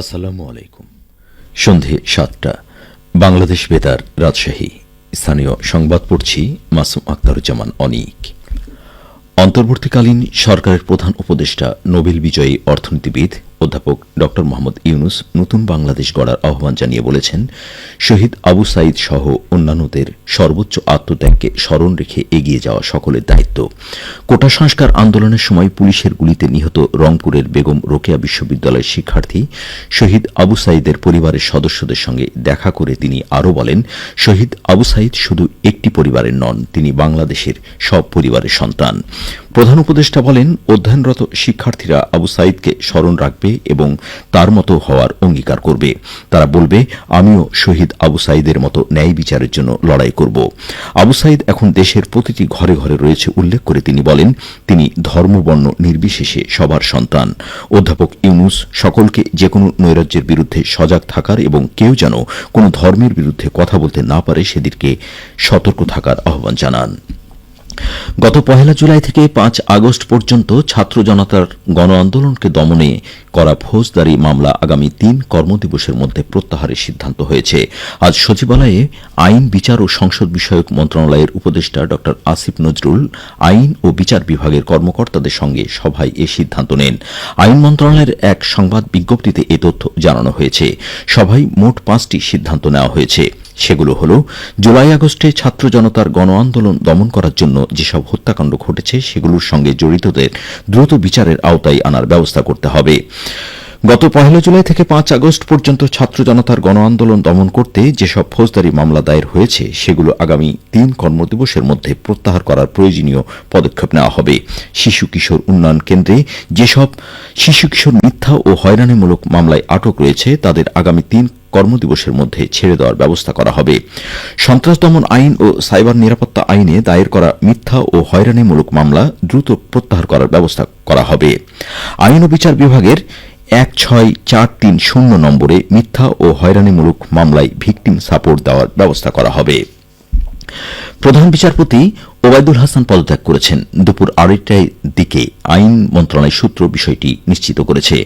আসসালামু আলাইকুম। সন্ধে সাতটা, বাংলাদেশ বেতার রাজশাহী। স্থানীয় সংবাদ পড়ছি মাসুম আক্তারুজ্জামান অনিক। অন্তর্বর্তীকালীন সরকারের প্রধান উপদেষ্টা নোবেল বিজয়ী অর্থনীতিবিদ অধ্যাপক ড. মোহাম্মদ ইউনুস নতুন বাংলাদেশ গড়ার আহ্বান জানিয়ে বলেছেন, শহীদ আবু সাইদ সহ অন্যান্যদের সর্বোচ্চ আত্মত্যাগকে স্মরণ রেখে এগিয়ে যাওয়া সকলের দায়িত্ব। কোটা সংস্কার আন্দোলনের সময় পুলিশের গুলিতে নিহত রংপুরের বেগম রোকেয়া বিশ্ববিদ্যালয়ের শিক্ষার্থী শহীদ আবু সাইদের পরিবারের সদস্যদের সঙ্গে দেখা করে তিনি আরও বলেন, শহীদ আবু সাইদ শুধু একটি পরিবারের নন, তিনি বাংলাদেশের সব পরিবারের সন্তান। প্রধান উপদেষ্টা বলেন, অধ্যয়নরত শিক্ষার্থীরা আবু সাইদকে স্মরণ রাখবে এবং তার মতো হওয়ার অঙ্গীকার করবে। তারা বলবে, আমিও শহীদ আবু সাইদের মতো ন্যায় বিচারের জন্য লড়াই করব। আবু সাইদ এখন দেশের প্রতিটি ঘরে ঘরে রয়েছে উল্লেখ করে তিনি বলেন, তিনি ধর্মবর্ণ নির্বিশেষে সবার সন্তান। অধ্যাপক ইউনুস, সকলকে যে কোনো নৈরাজ্যের বিরুদ্ধে সজাগ থাকার এবং কেউ যেন কোনো ধর্মের বিরুদ্ধে কথা বলতে না পারে সেদিকে সতর্ক থাকার আহ্বান জানান। গত পহেলা জুলাই থেকে পাঁচ আগস্ট পর্যন্ত ছাত্র জনতার গণ আন্দোলনকে দমনে করা ফৌজদারি মামলা আগামী তিন কর্মদিবসের মধ্যে প্রত্যাহারের সিদ্ধান্ত হয়েছে। আজ সচিবালয়ে আইন, বিচার ও সংসদ বিষয়ক মন্ত্রণালয়ের উপদেষ্টা ড. আসিফ নজরুল আইন ও বিচার বিভাগের কর্মকর্তাদের সঙ্গে সভায় এ সিদ্ধান্ত নেন। আইন মন্ত্রণালয়ের এক সংবাদ বিজ্ঞপ্তিতে এ তথ্য জানানো হয়েছে। সভায় মোট পাঁচটি সিদ্ধান্ত নেওয়া হয়েছে। সেগুলো হল, জুলাই আগস্টে ছাত্র জনতার গণ আন্দোলন দমন করার জন্য যেসব হত্যাকাণ্ড ঘটেছে, সেগুলোর সঙ্গে জড়িতদের দ্রুত বিচারের আওতায় আনার ব্যবস্থা করতে হবে। গত পহেলা জুলাই থেকে পাঁচ আগস্ট পর্যন্ত ছাত্র জনতার গণ আন্দোলন দমন করতে যেসব ফৌজদারি মামলা দায়ের হয়েছে, সেগুলো আগামী তিন কর্মদিবসের মধ্যে প্রত্যাহার করার প্রয়োজনীয় পদক্ষেপ নেওয়া হবে। শিশু কিশোর উন্নয়ন কেন্দ্রে যেসব শিশু কিশোর মিথ্যা ও হয়রানিমূলক মামলায় আটক রয়েছে, তাদের আগামী তিন কর্মদিবসের মধ্যে ছেড়ে দেওয়ার ব্যবস্থা করা হবে। সন্ত্রাস দমন আইন ও সাইবার নিরাপত্তা আইনে দায়ের করা মিথ্যা ও হয়রানিমূলক মামলা দ্রুত প্রত্যাহার করার ব্যবস্থা করা হবে। আইন ও বিচার বিভাগের এক ছয় চার তিন শূন্য নম্বরে মিথ্যা ও হয়রানিমূলক মামলায় ভিকটিম সাপোর্ট দেওয়ার ব্যবস্থা করা হবে। প্রধান বিচারপতি ওবায়দুল হাসান পদত্যাগ করেছেন। দুপুর আড়াইটায় দিকে আইন মন্ত্রণালয় সূত্র বিষয়টি নিশ্চিত করেছে।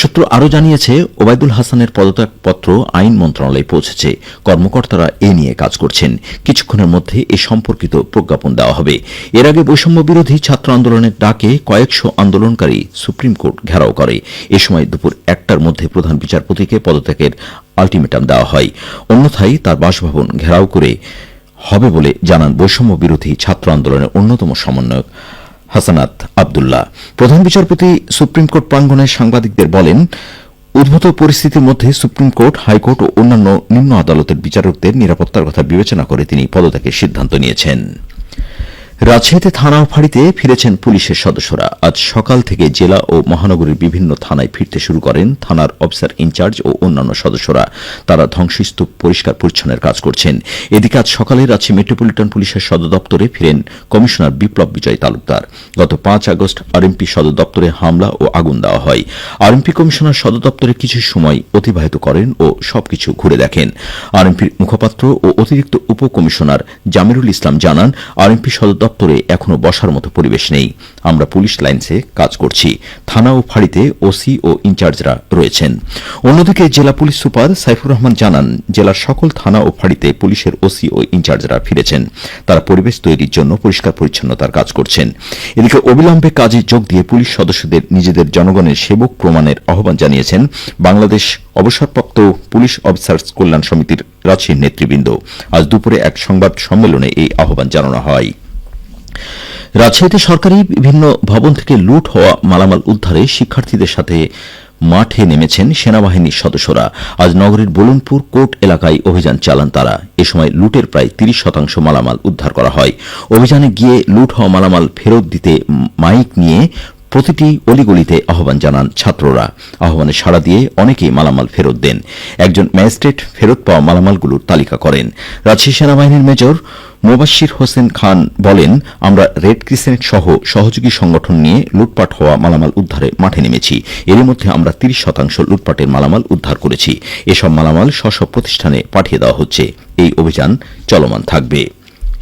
সূত্র আরও জানিয়েছে, ওবায়দুল হাসানের পদত্যাগপত্র আইন মন্ত্রণালয়ে পৌঁছেছে। কর্মকর্তারা এ নিয়ে কাজ করছেন। কিছুক্ষণের মধ্যে এ সম্পর্কিত প্রজ্ঞাপন দেওয়া হবে। এর আগে বৈষম্য বিরোধী ছাত্র আন্দোলনের ডাকে কয়েকশো আন্দোলনকারী সুপ্রিম কোর্ট ঘেরাও করে। এ সময় দুপুর একটার মধ্যে প্রধান বিচারপতিকে পদত্যাগের আলটিমেটাম দেওয়া হয়। অন্যথায় তার বাসভবন ঘেরাও করে হবে বলে জানান বৈষম্য বিরোধী ছাত্র আন্দোলনের অন্যতম সমন্বয়ক হাসানাত আবদুল্লাহ। প্রধান বিচারপতি সুপ্রিম কোর্ট প্রাঙ্গণে সাংবাদিকদের বলেন, উদ্ভূত পরিস্থিতির মধ্যে সুপ্রিম কোর্ট, হাইকোর্ট ও অন্যান্য নিম্ন আদালতের বিচারকদের নিরাপত্তার কথা বিবেচনা করে তিনি পদত্যাগের সিদ্ধান্ত নিয়েছেন। রাজশাহীতে থানা ও ফাঁড়িতে ফিরেছেন পুলিশের সদস্যরা। আজ সকাল থেকে জেলা ও মহানগরীর বিভিন্ন থানায় ফিরতে শুরু করেন থানার অফিসার ইনচার্জ ও অন্যান্য সদস্যরা। তারা ধ্বংসস্তূপ পরিষ্কার পরিচ্ছন্নের কাজ করছেন। এদিকে আজ সকালে রাজশাহী মেট্রোপলিটন পুলিশের সদর দপ্তরে ফিরেন কমিশনার বিপ্লব বিজয় তালুকদার। গত পাঁচ আগস্ট আরএমপি সদর দপ্তরে হামলা ও আগুন দেওয়া হয়। আরএমপি কমিশনার সদর দপ্তরে কিছু সময় অতিবাহিত করেন ও সবকিছু ঘুরে দেখেন। আরএমপির মুখপাত্র ও অতিরিক্ত উপকমিশনার জামিরুল ইসলাম জানান, আরএমপি সদর দপ্তরে এখনও বসার মতো পরিবেশ নেই। আমরা পুলিশ লাইন্সে কাজ করছি। থানা ও ফাঁড়িতে ওসি ও ইনচার্জরা রয়েছেন। অন্যদিকে জেলা পুলিশ সুপার সাইফুর রহমান জানান, জেলার সকল থানা ও ফাঁড়িতে পুলিশের ওসি ও ইনচার্জরা ফিরেছেন। তারা পরিবেশ তৈরির জন্য পরিষ্কার পরিচ্ছন্নতার কাজ করছেন। এদিকে অবিলম্বে কাজে যোগ দিয়ে পুলিশ সদস্যদের নিজেদের জনগণের সেবক প্রমাণের আহ্বান জানিয়েছেন বাংলাদেশ অবসরপ্রাপ্ত পুলিশ অফিসার্স কল্যাণ সমিতির রাজশাহীর নেতৃবৃন্দ। আজ দুপুরে এক সংবাদ সম্মেলনে এই আহ্বান জানানো হয়। রাজশাহীতে সরকারি বিভিন্ন ভবন থেকে লুট হওয়া মালামাল উদ্ধারে শিক্ষার্থীদের সাথে মাঠে নেমেছেন সেনাবাহিনীর সদস্যরা। আজ নগরীর বলুনপুর কোর্ট এলাকায় অভিযান চালান তারা। এ সময় লুটের প্রায় তিরিশ শতাংশ মালামাল উদ্ধার করা হয়। অভিযানে গিয়ে লুট হওয়া মালামাল ফেরত দিতে মাইক নিয়ে প্রতিটি অলিগলিতে আহ্বান জানান ছাত্ররা। আহ্বানে সাড়া দিয়ে অনেকেই মালামাল ফেরত দেন। একজন ম্যাজিস্ট্রেট ফেরত পাওয়া মালামালগুলোর তালিকা করেন। রাজশাহী সেনাবাহিনীর মেজর মোবাশির হোসেন খান বলেন, আমরা রেড ক্রিসেন্ট সহ সহযোগী সংগঠন নিয়ে লুটপাট হওয়া মালামাল উদ্ধারে মাঠে নেমেছি। এর মধ্যে আমরা তিরিশ শতাংশ লুটপাটের মালামাল উদ্ধার করেছি। এসব মালামাল স্ব প্রতিষ্ঠানে পাঠিয়ে দেওয়া হচ্ছে। এই অভিযান চলমান থাকবে।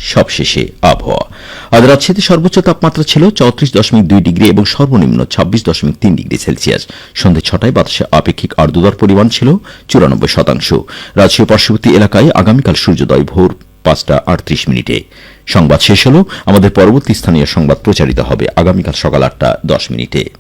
সবশেষে আবহাওয়া। আজ রাজশাহীতে সর্বোচ্চ তাপমাত্রা ছিল চৌত্রিশ দশমিক দুই ডিগ্রি এবং সর্বনিম্ন ছাব্বিশ দশমিক তিন ডিগ্রি সেলসিয়াস। সন্ধে ছটায় বাতাসে আপেক্ষিক আর্দ্রতার পরিমাণ ছিল চুরানব্বই শতাংশ। রাজশাহী পার্শ্ববর্তী এলাকায় আগামীকাল সূর্যোদয় ভোর পাঁচটা আটত্রিশ মিনিটে। সংবাদ শেষ হল। আমাদের পরবর্তী স্থানীয় সংবাদ প্রচারিত হবে আগামীকাল সকাল আটটা দশ মিনিটে।